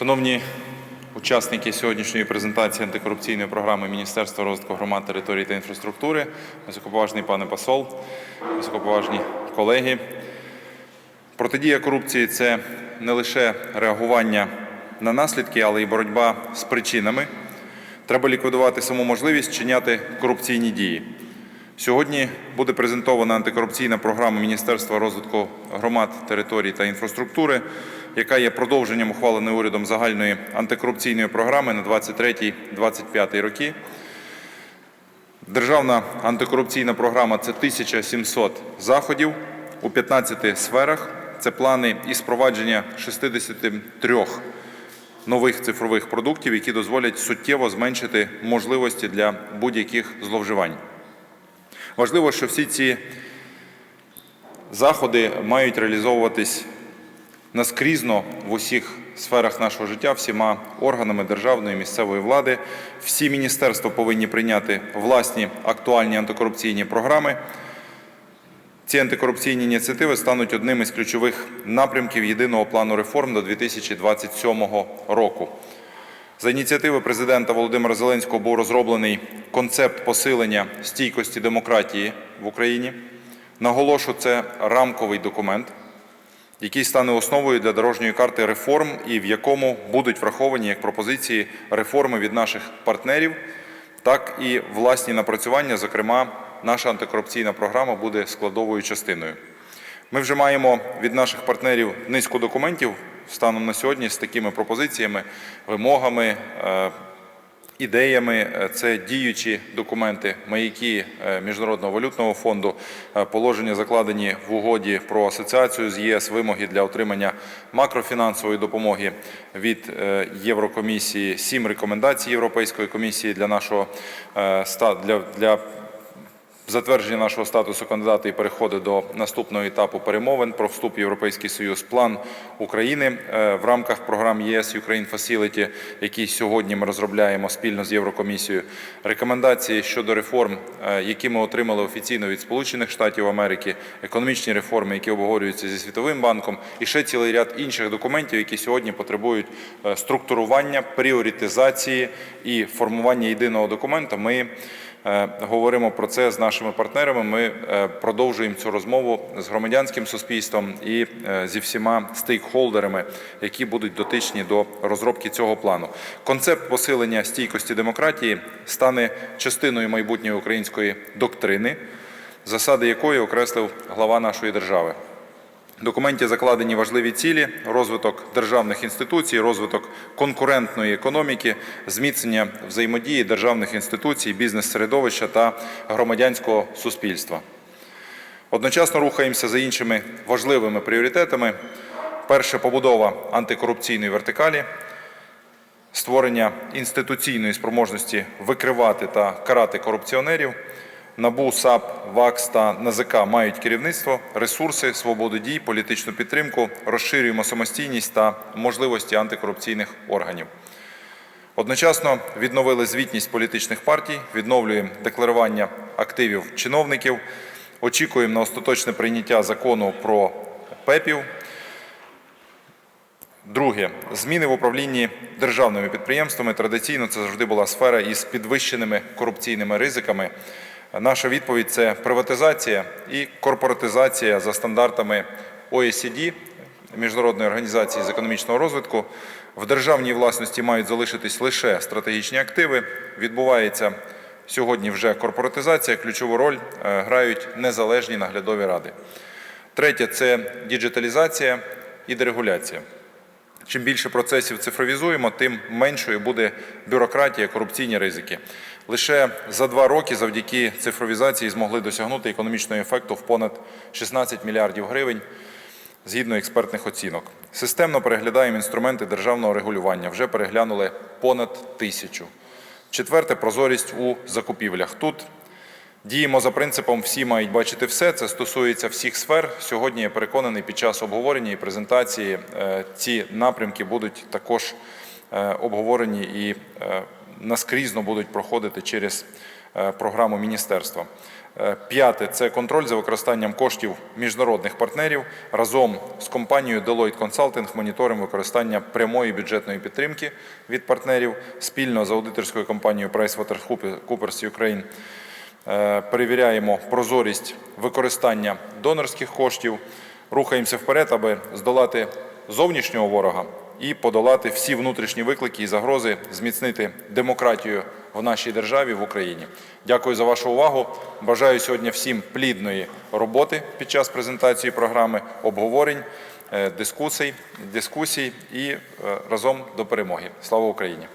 Шановні учасники сьогоднішньої презентації антикорупційної програми Міністерства розвитку громад, територій та інфраструктури, високоповажний пане посол, високоповажні колеги. Протидія корупції це не лише реагування на наслідки, але й боротьба з причинами. Треба ліквідувати саму можливість чиняти корупційні дії. Сьогодні буде презентована антикорупційна програма Міністерства розвитку громад, територій та інфраструктури, яка є продовженням ухваленої урядом загальної антикорупційної програми на 23-25 роки. Державна антикорупційна програма це 1700 заходів у 15 сферах. Це плани із впровадження 63 нових цифрових продуктів, які дозволять суттєво зменшити можливості для будь-яких зловживань. Важливо, що всі ці заходи мають реалізовуватись наскрізно в усіх сферах нашого життя, всіма органами державної місцевої влади. Всі міністерства повинні прийняти власні актуальні антикорупційні програми. Ці антикорупційні ініціативи стануть одним із ключових напрямків єдиного плану реформ до 2027 року. За ініціативи президента Володимира Зеленського був розроблений концепт посилення стійкості демократії в Україні. Наголошу, це рамковий документ, який стане основою для дорожньої карти реформ і в якому будуть враховані як пропозиції реформи від наших партнерів, так і власні напрацювання. Зокрема, наша антикорупційна програма буде складовою частиною. Ми вже маємо від наших партнерів низку документів станом на сьогодні з такими пропозиціями, вимогами, е, ідеями. Це діючі документи, маяки е, Міжнародного валютного фонду, е, положення закладені в угоді про асоціацію з ЄС, вимоги для отримання макрофінансової допомоги від е, Єврокомісії, сім рекомендацій Європейської комісії для нашого е, для, для затвердження нашого статусу кандидата і переходу до наступного етапу перемовин про вступ в Європейський Союз. План України е, в рамках програм ЄС Ukraine Facility, який сьогодні ми розробляємо спільно з Єврокомісією. Рекомендації щодо реформ, е, які ми отримали офіційно від Сполучених Штатів Америки, економічні реформи, які обговорюються зі Світовим банком, і ще цілий ряд інших документів, які сьогодні потребують е, структурування, пріоритизації і формування єдиного документа. Ми Говоримо про це з нашими партнерами. Ми е, продовжуємо цю розмову з громадянським суспільством і е, зі всіма стейкхолдерами, які будуть дотичні до розробки цього плану. Концепт посилення стійкості демократії стане частиною майбутньої української доктрини, засади якої окреслив глава нашої держави. В документі закладені важливі цілі: розвиток державних інституцій, розвиток конкурентної економіки, зміцнення взаємодії державних інституцій, бізнес-середовища та громадянського суспільства. Одночасно рухаємося за іншими важливими пріоритетами. Перше побудова антикорупційної вертикалі, створення інституційної спроможності викривати та карати корупціонерів. НАБУ, САП, ВАКС та НАЗК мають керівництво, ресурси, свободу дій, політичну підтримку, розширюємо самостійність та можливості антикорупційних органів. Одночасно відновили звітність політичних партій, відновлюємо декларування активів чиновників, очікуємо на остаточне прийняття закону про ПЕПів. Друге, зміни в управлінні державними підприємствами. Традиційно це завжди була сфера із підвищеними корупційними ризиками. Наша відповідь це приватизація і корпоратизація за стандартами OECD, Міжнародної організації з економічного розвитку. В державній власності мають залишитись лише стратегічні активи. Відбувається сьогодні вже корпоратизація. Ключову роль е, грають незалежні наглядові ради. Третє це діджиталізація і дерегуляція. Чим більше процесів цифровізуємо, тим меншою буде бюрократія, корупційні ризики. Лише за два роки завдяки цифровізації змогли досягнути економічного ефекту в понад 16 мільярдів гривень згідно експертних оцінок. Системно переглядаємо інструменти державного регулювання. Вже переглянули понад тисячу. Четверте прозорість у закупівлях. Тут Діємо за принципом всі мають бачити все. Це стосується всіх сфер. Сьогодні я переконаний, під час обговорення і презентації е, ці напрямки будуть також е, обговорені і е, наскрізно будуть проходити через програму міністерства. П'яте це контроль за використанням коштів міжнародних партнерів. Разом з компанією Deloitte Consulting моніторимо використання прямої бюджетної підтримки від партнерів спільно з аудиторською компанією PricewaterhouseCoopers Ukraine перевіряємо прозорість використання донорських коштів, рухаємося вперед, аби здолати зовнішнього ворога і подолати всі внутрішні виклики і загрози, зміцнити демократію в нашій державі в Україні. Дякую за вашу увагу. Бажаю сьогодні всім плідної роботи під час презентації програми, обговорень, е, дискусій, дискусій і е, разом до перемоги. Слава Україні!